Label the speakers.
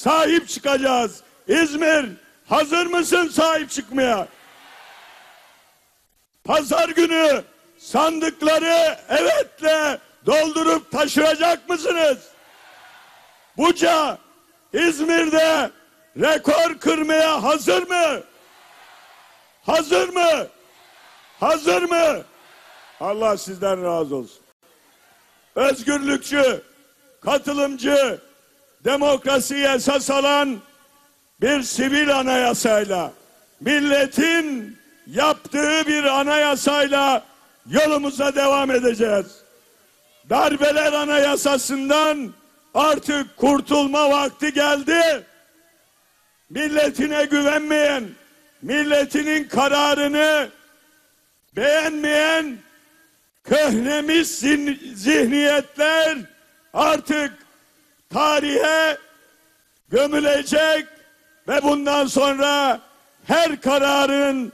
Speaker 1: sahip çıkacağız. İzmir hazır mısın sahip çıkmaya? Pazar günü sandıkları evetle doldurup taşıyacak mısınız? Buca İzmir'de rekor kırmaya hazır mı? Hazır mı? Hazır mı? Allah sizden razı olsun. Özgürlükçü, katılımcı, demokrasiye esas alan bir sivil anayasayla, milletin yaptığı bir anayasayla yolumuza devam edeceğiz. Darbeler anayasasından artık kurtulma vakti geldi. Milletine güvenmeyen, milletinin kararını beğenmeyen köhnemiş zin- zihniyetler artık tarihe gömülecek ve bundan sonra her kararın